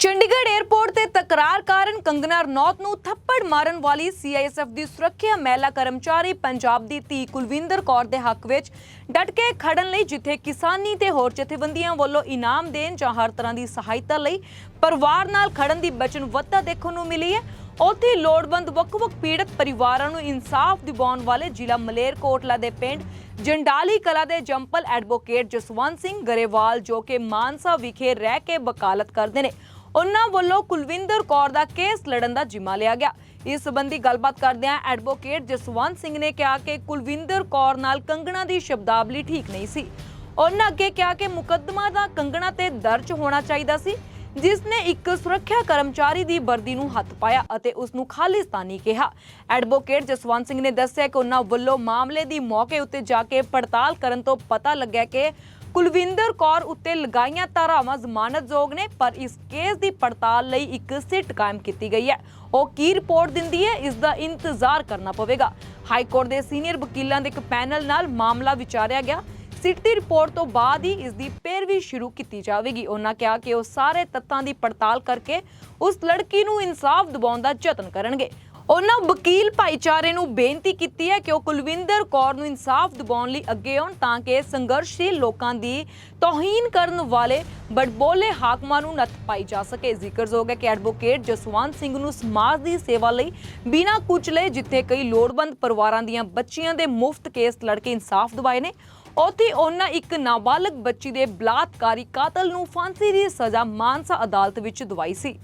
Chandigarh airport ਤੇ ਤਕਰਾਰ ਕਾਰਨ ਕੰਗਨਾ ਰਣੌਤ ਨੂੰ ਥੱਪੜ ਮਾਰਨ ਵਾਲੀ ਸੀਆਈਐਸਐਫ ਦੀ ਸੁਰੱਖਿਆ ਮਹਿਲਾ ਕਰਮਚਾਰੀ ਪੰਜਾਬ ਦੀ ਧੀ ਕੁਲਵਿੰਦਰ ਕੌਰ ਦੇ ਹੱਕ ਵਿੱਚ ਡਟ ਕੇ ਖੜਨ ਲਈ ਜਿੱਥੇ ਕਿਸਾਨੀ ਤੇ ਹੋਰ ਜਥੇਬੰਦੀਆਂ ਵੱਲੋਂ ਇਨਾਮ ਦੇਣ ਜਾਂ ਹਰ ਤਰ੍ਹਾਂ ਦੀ ਸਹਾਇਤਾ ਲਈ ਪਰਿਵਾਰ ਨਾਲ ਖੜਨ ਦੀ ਵਚਨਬੱਧਤਾ ਦੇਖਣ ਨੂੰ ਮਿਲੀ ਹੈ। ਉੱਥੇ ਲੋੜਵੰਦ ਵੱਖ-ਵੱਖ ਪੀੜਤ ਪਰਿਵਾਰਾਂ ਨੂੰ ਇਨਸਾਫ ਦਿਵਾਉਣ ਵਾਲੇ ਜ਼ਿਲ੍ਹਾ ਮਲੇਰਕੋਟਲਾ ਦੇ ਪਿੰਡ ਜੰਡਾਲੀ ਕਲਾ ਦੇ ਜੰਪਲ ਐਡਵੋਕੇਟ ਜਸਵੰਤ ਸਿੰਘ ਗਰੇਵਾਲ ਜੋ ਕਿ ਮਾਨਸਾ ਵਿਖੇ ਰਹਿ ਕੇ ਵਕਾਲਤ ਕਰਦੇ ਨੇ। ਉਹਨਾਂ ਵੱਲੋਂ ਕੁਲਵਿੰਦਰ ਕੌਰ ਦਾ ਕੇਸ ਲੜਨ ਦਾ ਜਿੰਮਾ ਲਿਆ ਗਿਆ। ਇਸ ਸੰਬੰਧੀ ਗੱਲਬਾਤ ਕਰਦਿਆਂ ਐਡਵੋਕੇਟ ਜਸਵੰਤ ਸਿੰਘ ਨੇ ਕਿਹਾ ਕਿ ਕੁਲਵਿੰਦਰ ਕੌਰ ਨਾਲ ਕੰਗਣਾ ਦੀ ਸ਼ਬਦਾਵਲੀ ਠੀਕ ਨਹੀਂ ਸੀ। ਉਹਨਾਂ ਅੱਗੇ ਕਿਹਾ ਕਿ ਮੁਕੱਦਮਾ ਦਾ ਕੰਗਣਾ ਤੇ ਦਰਜ ਹੋਣਾ ਚਾਹੀਦਾ ਸੀ, ਜਿਸ ਨੇ ਇੱਕ ਸੁਰੱਖਿਆ ਕਰਮਚਾਰੀ ਦੀ ਵਰਦੀ ਨੂੰ ਹੱਥ ਪਾਇਆ ਅਤੇ ਉਸ ਨੂੰ ਖਾਲਿਸਤਾਨੀ ਕਿਹਾ। ਐਡਵੋਕੇਟ ਜਸਵੰਤ ਸਿੰਘ ਨੇ ਦੱਸਿਆ ਕਿ ਉਹਨਾਂ ਵੱਲੋਂ ਮਾਮਲੇ ਦੀ ਮੌਕੇ ਉੱਤੇ ਜਾ ਕੇ ਪੜਤਾਲ ਕਰਨ ਤੋਂ ਪਤਾ ਲੱਗਿਆ ਕਿ ਕੁਲਵਿੰਦਰ ਕੌਰ ਉੱਤੇ ਲਗਾਈਆਂ ਧਾਰਾਵਾਂ ਜ਼ਮਾਨਤਯੋਗ ਨੇ, ਪਰ ਇਸ ਕੇਸ ਦੀ ਪੜਤਾਲ ਲਈ ਇੱਕ ਸਿੱਟ ਕਾਇਮ ਕੀਤੀ ਗਈ ਹੈ। ਉਹ ਕੀ ਰਿਪੋਰਟ ਦਿੰਦੀ ਹੈ, ਇਸ ਦਾ ਇੰਤਜ਼ਾਰ ਕਰਨਾ ਪਵੇਗਾ। ਹਾਈ ਕੋਰਟ ਦੇ ਸੀਨੀਅਰ ਵਕੀਲਾਂ ਦੇ ਇੱਕ ਪੈਨਲ ਨਾਲ ਮਾਮਲਾ ਵਿਚਾਰਿਆ ਗਿਆ। ਸਿੱਟ ਦੀ ਰਿਪੋਰਟ ਤੋਂ ਬਾਅਦ ਹੀ ਇਸ ਦੀ ਪੈਰਵੀ ਸ਼ੁਰੂ ਕੀਤੀ ਜਾਵੇਗੀ। ਉਹਨਾਂ ਕਿਹਾ ਕਿ ਉਹ ਸਾਰੇ ਤੱਤਾਂ ਦੀ ਪੜਤਾਲ ਕਰਕੇ ਉਸ ਲੜਕੀ ਨੂੰ ਇਨਸਾਫ ਦਿਵਾਉਣ ਦਾ ਯਤਨ ਕਰਨਗੇ। ਉਹਨਾਂ ਵਕੀਲ ਭਾਈਚਾਰੇ ਨੂੰ ਬੇਨਤੀ ਕੀਤੀ ਹੈ ਕਿ ਉਹ ਕੁਲਵਿੰਦਰ ਕੌਰ ਨੂੰ ਇਨਸਾਫ ਦਿਵਾਉਣ ਲਈ ਅੱਗੇ ਆਉਣ ਤਾਂ ਕਿ ਸੰਘਰਸ਼ੀਲ ਲੋਕਾਂ ਦੀ ਤੋਹੀਨ ਕਰਨ ਵਾਲੇ ਬੜਬੋਲੇ ਹਾਕਮਾਂ ਨੂੰ ਨੱਥ ਪਾਈ ਜਾ ਸਕੇ। ਜ਼ਿਕਰਯੋਗ ਹੈ ਕਿ ਐਡਵੋਕੇਟ ਜਸਵੰਤ ਸਿੰਘ ਨੂੰ ਸਮਾਜ ਦੀ ਸੇਵਾ ਲਈ ਬਿਨਾਂ ਕੁਚਲੇ ਜਿੱਥੇ ਕਈ ਲੋੜਵੰਦ ਪਰਿਵਾਰਾਂ ਦੀਆਂ ਬੱਚੀਆਂ ਦੇ ਮੁਫਤ ਕੇਸ ਲੜ ਕੇ ਇਨਸਾਫ ਦਿਵਾਏ ਨੇ, ਉੱਥੇ ਉਹਨਾਂ ਇੱਕ ਨਾਬਾਲਗ ਬੱਚੀ ਦੇ ਬਲਾਤਕਾਰੀ ਕਾਤਲ ਨੂੰ ਫਾਂਸੀ ਦੀ ਸਜ਼ਾ ਮਾਨਸਾ ਅਦਾਲਤ ਵਿੱਚ ਦਵਾਈ ਸੀ।